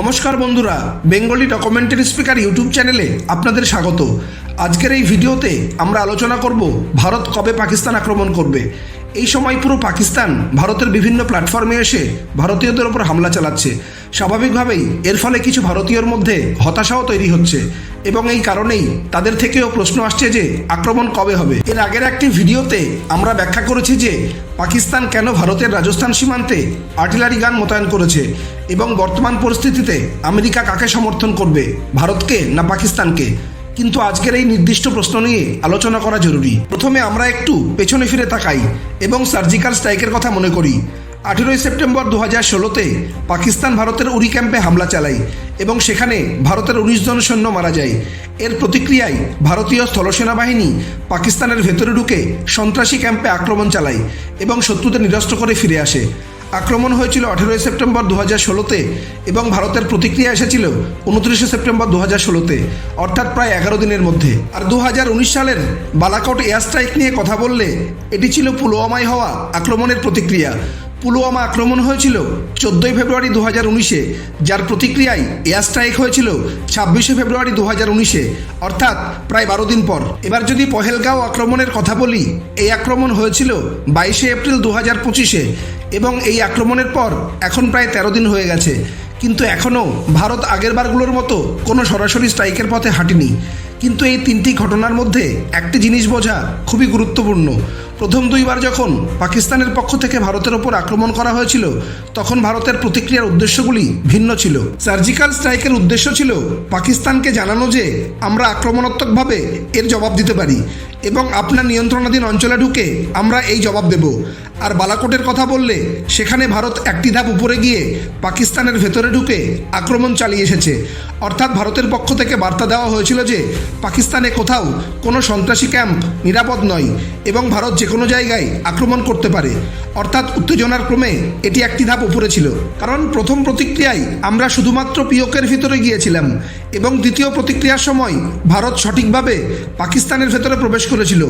নমস্কার বন্ধুরা, Bengali documentary speaker YouTube চ্যানেলে আপনাদের স্বাগত। আজকের এই ভিডিওতে আমরা আলোচনা করব, ভারত কবে পাকিস্তান আক্রমণ করবে। এই সময় পুরো পাকিস্তান ভারতের বিভিন্ন প্ল্যাটফর্মে এসে ভারতীয়দের ওপর হামলা চালাচ্ছে। স্বাভাবিকভাবেই এর ফলে কিছু ভারতীয়র মধ্যে হতাশাও তৈরি হচ্ছে। এবং এই কারণেই তাদের থেকেও প্রশ্ন আসছে যে আক্রমণ কবে হবে। এর আগের একটি ভিডিওতে আমরা ব্যাখ্যা করেছি যে পাকিস্তান কেন ভারতের রাজস্থান সীমান্তে আর্টিলারি গান মোতায়েন করেছে এবং বর্তমান পরিস্থিতিতে আমেরিকা কাকে সমর্থন করবে, ভারতকে না পাকিস্তানকে? কিন্তু আজকের এই নির্দিষ্ট প্রশ্ন নিয়ে আলোচনা করা জরুরি। প্রথমে আমরা একটু পেছনে ফিরে তাকাই এবং সার্জিক্যাল স্ট্রাইকের কথা মনে করি। আঠেরোই সেপ্টেম্বর দু হাজার ষোলোতে পাকিস্তান ভারতের উড়ি ক্যাম্পে হামলা চালায় এবং সেখানে ভারতের উনিশ জন সৈন্য মারা যায়। এর প্রতিক্রিয়ায় ভারতীয় স্থলসেনা বাহিনী পাকিস্তানের ভেতরে ঢুকে সন্ত্রাসী ক্যাম্পে আক্রমণ চালায় এবং শত্রুদের নিরস্ত করে ফিরে আসে। আক্রমণ হয়েছিল আঠেরোই সেপ্টেম্বর দু হাজার ষোলোতে এবং ভারতের প্রতিক্রিয়া এসেছিল উনত্রিশে সেপ্টেম্বর দু হাজার ষোলোতে, অর্থাৎ প্রায় এগারো দিনের মধ্যে। আর দু হাজার উনিশ সালের বালাকোট এয়ার স্ট্রাইক নিয়ে কথা বললে এটি ছিল পুলওয়ামায় হওয়া আক্রমণের প্রতিক্রিয়া। পুলওয়ামা আক্রমণ হয়েছিল চোদ্দোই ফেব্রুয়ারি দু হাজার উনিশে, যার প্রতিক্রিয়ায় এয়ার স্ট্রাইক হয়েছিল ছাব্বিশে ফেব্রুয়ারি দু হাজার উনিশে, অর্থাৎ প্রায় বারো দিন পর। এবার যদি পহেলগাঁও আক্রমণের কথা বলি, এই আক্রমণ হয়েছিল বাইশে এপ্রিল দু হাজার পঁচিশে এবং এই আক্রমণের পর এখন প্রায় তেরো দিন হয়ে গেছে। কিন্তু এখনও ভারত আগের বারগুলোর মতো কোনো সরাসরি স্ট্রাইকের পথে হাঁটেনি। কিন্তু এই তিনটি ঘটনার মধ্যে একটি জিনিস বোঝা খুবই গুরুত্বপূর্ণ। প্রথম দুইবার যখন পাকিস্তানের পক্ষ থেকে ভারতের ওপর আক্রমণ করা হয়েছিল, তখন ভারতের প্রতিক্রিয়ার উদ্দেশ্যগুলি ভিন্ন ছিল। সার্জিক্যাল স্ট্রাইকের উদ্দেশ্য ছিল পাকিস্তানকে জানানো যে আমরা আক্রমণাত্মকভাবে এর জবাব দিতে পারি এবং আপনার নিয়ন্ত্রণাধীন অঞ্চলে ঢুকে আমরা এই জবাব দেব। আর বালাকোটের কথা বললে সেখানে ভারত একটি ধাপ উপরে গিয়ে পাকিস্তানের ভেতরে ঢুকে আক্রমণ চালিয়ে এসেছে। অর্থাৎ ভারতের পক্ষ থেকে বার্তা দেওয়া হয়েছিল যে পাকিস্তানে কোথাও কোনো সন্ত্রাসী ক্যাম্প নিরাপদ নয় এবং ভারত যে কোনো জায়গায় আক্রমণ করতে পারে। অর্থাৎ উত্তেজনার ক্রমে এটি একটি ধাপ উপরে ছিল। কারণ প্রথম প্রতিক্রিয়ায় আমরা শুধুমাত্র পিওকের ভিতরে গিয়েছিলাম এবং দ্বিতীয় প্রতিক্রিয়ার সময় ভারত সঠিকভাবে পাকিস্তানের ভেতরে প্রবেশ করেছিল।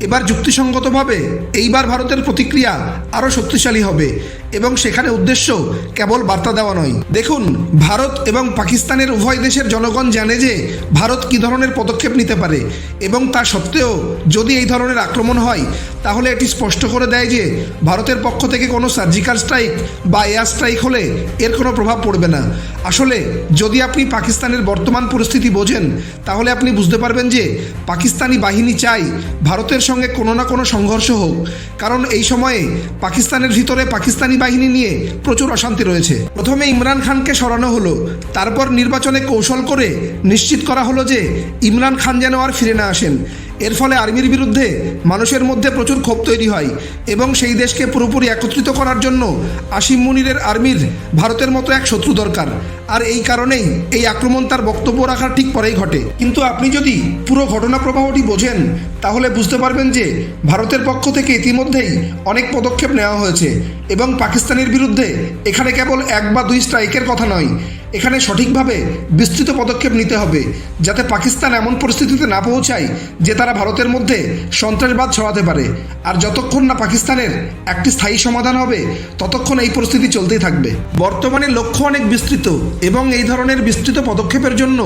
এবার যুক্তিসঙ্গতভাবে এইবার ভারতের প্রতিক্রিয়া আরও শক্তিশালী হবে এবং সেখানে উদ্দেশ্য কেবল বার্তা দেওয়া নয়। দেখুন, ভারত এবং পাকিস্তানের উভয় দেশের জনগণ জানে যে ভারত কী ধরনের পদক্ষেপ নিতে পারে এবং তা সত্ত্বেও যদি এই ধরনের আক্রমণ হয়, তাহলে এটি স্পষ্ট করে দেয় যে ভারতের পক্ষ থেকে কোনো সার্জিক্যাল স্ট্রাইক বা এয়ার স্ট্রাইক হলে এর কোনো প্রভাব পড়বে না। আসলে, যদি আপনি পাকিস্তানের বর্তমান পরিস্থিতি বোঝেন, তাহলে আপনি বুঝতে পারবেন যে পাকিস্তানি বাহিনী চাই ভারতের সঙ্গে কোনো না কোনো সংঘর্ষ হোক। কারণ এই সময়ে পাকিস্তানের ভিতরে পাকিস্তানি বাহিনী নিয়ে প্রচুর অশান্তি রয়েছে। প্রথমে ইমরান খানকে সরানো হলো, তারপর নির্বাচনে কৌশল করে নিশ্চিত করা হলো যে ইমরান খান যেন আর ফিরে না আসেন। এর ফলে আর্মির বিরুদ্ধে মানুষের মধ্যে প্রচুর ক্ষোভ তৈরি হয় এবং সেই দেশকে পুরোপুরি একত্রিত করার জন্য আসিম মুনিরের আর্মির ভারতের মতো এক শত্রু দরকার। আর এই কারণেই এই আক্রমণ তার বক্তব্য রাখার ঠিক পরেই ঘটে। কিন্তু আপনি যদি পুরো ঘটনা প্রবাহটি বোঝেন, তাহলে বুঝতে পারবেন যে ভারতের পক্ষ থেকে ইতিমধ্যেই অনেক পদক্ষেপ নেওয়া হয়েছে এবং পাকিস্তানের বিরুদ্ধে এখানে কেবল এক বা দুই স্ট্রাইকের কথা নয় এখানে সঠিকভাবে বিস্তৃত পদক্ষেপ নিতে হবে যাতে পাকিস্তান এমন পরিস্থিতিতে না পৌঁছায় যে তারা ভারতের মধ্যে সন্ত্রাসবাদ ছড়াতে পারে। আর যতক্ষণ না পাকিস্তানের একটি স্থায়ী সমাধান হবে, ততক্ষণ এই পরিস্থিতি চলতেই থাকবে। বর্তমানে লক্ষ্য অনেক বিস্তৃত এবং এই ধরনের বিস্তৃত পদক্ষেপের জন্য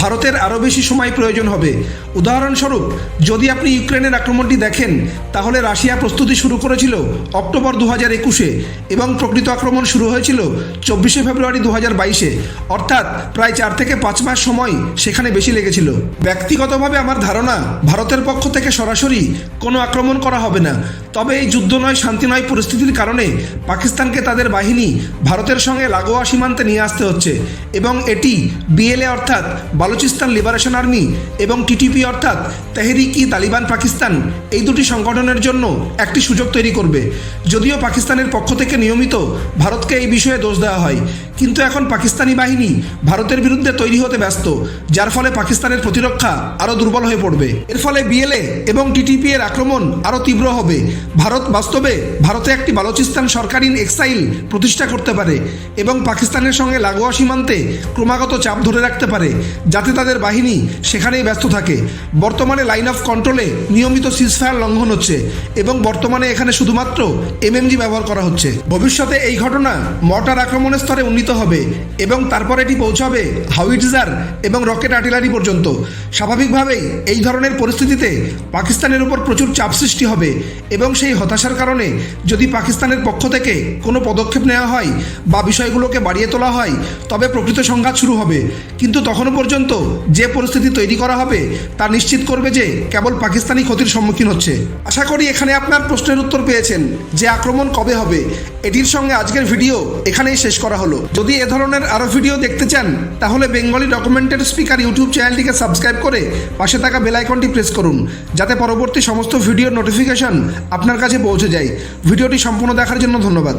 ভারতের আরও বেশি সময় প্রয়োজন হবে। উদাহরণস্বরূপ, যদি আপনি ইউক্রেনের আক্রমণটি দেখেন, তাহলে রাশিয়া প্রস্তুতি শুরু করেছিল অক্টোবর দু হাজার একুশে এবং প্রকৃত আক্রমণ শুরু হয়েছিল চব্বিশে ফেব্রুয়ারি দু হাজার বাইশে। অর্থাৎ প্রায় চার থেকে পাঁচ মাস সময় সেখানে বেশি লেগেছিল। ব্যক্তিগতভাবে আমার ধারণা, ভারতের পক্ষ থেকে সরাসরি কোনো আক্রমণ করা হবে না। তবে এই যুদ্ধ নয়, শান্তি নয় পরিস্থিতির কারণে পাকিস্তানকে তাদের বাহিনী ভারতের সঙ্গে লাগোয়া সীমান্তে নিয়ে আসতে হচ্ছে এবং এটি বিএলএ অর্থাৎ বালুচিস্তান লিবারেশন আর্মি এবং টিটিপি অর্থাৎ তেহরিক ই তালিবান পাকিস্তান এই দুটি সংগঠনের জন্য একটি সুযোগ তৈরি করবে। যদিও পাকিস্তানের পক্ষ থেকে নিয়মিত ভারতকে এই বিষয়ে দোষ দেওয়া হয়। কিন্তু এখন পাকিস্তানি বাহিনী ভারতের বিরুদ্ধে তৈরি হতে ব্যস্ত, যার ফলে পাকিস্তানের প্রতিরক্ষা আরও দুর্বল হয়ে পড়বে। এর ফলে বিএলএ এবং টিটিপি এর আক্রমণ আরও তীব্র হবে। ভারত বাস্তবে ভারতে একটি বালুচিস্তান সরকারি এক্সাইল প্রতিষ্ঠা করতে পারে এবং পাকিস্তানের সঙ্গে লাগোয়া সীমান্তে ক্রমাগত চাপ ধরে রাখতে পারে, যাতে তাদের বাহিনী সেখানেই ব্যস্ত থাকে। বর্তমানে লাইন অফ কন্ট্রোলে নিয়মিত সিজফায়ার লঙ্ঘন হচ্ছে এবং বর্তমানে এখানে শুধুমাত্র এমএমজি ব্যবহার করা হচ্ছে। ভবিষ্যতে এই ঘটনা মর্টার আক্রমণের স্তরে উন্নীত নিতে হবে এবং তারপর এটি পৌঁছাবে হাউইটজার এবং রকেট আর্টিলারি পর্যন্ত। স্বাভাবিকভাবেই এই ধরনের পরিস্থিতিতে পাকিস্তানের উপর প্রচুর চাপ সৃষ্টি হবে এবং সেই হতাশার কারণে যদি পাকিস্তানের পক্ষ থেকে কোনো পদক্ষেপ নেওয়া হয় বা বিষয়গুলোকে বাড়িয়ে তোলা হয়, তবে প্রকৃত সংঘাত শুরু হবে। কিন্তু তখনও পর্যন্ত যে পরিস্থিতি তৈরি করা হবে, তা নিশ্চিত করবে যে কেবল পাকিস্তানি ক্ষতির সম্মুখীন হচ্ছে। আশা করি এখানে আপনার প্রশ্নের উত্তর পেয়েছেন যে আক্রমণ কবে হবে। এটির সঙ্গে আজকের ভিডিও এখানেই শেষ করা হলো। যদি এ ধরনের আরও ভিডিও দেখতে চান, তাহলে বেঙ্গলি ডকুমেন্টের স্পিকার ইউটিউব চ্যানেলটিকে সাবস্ক্রাইব করে পাশে থাকা বেলাইকনটি প্রেস করুন, যাতে পরবর্তী সমস্ত ভিডিওর নোটিফিকেশন আপনার কাছে পৌঁছে যায়। ভিডিওটি সম্পূর্ণ দেখার জন্য ধন্যবাদ।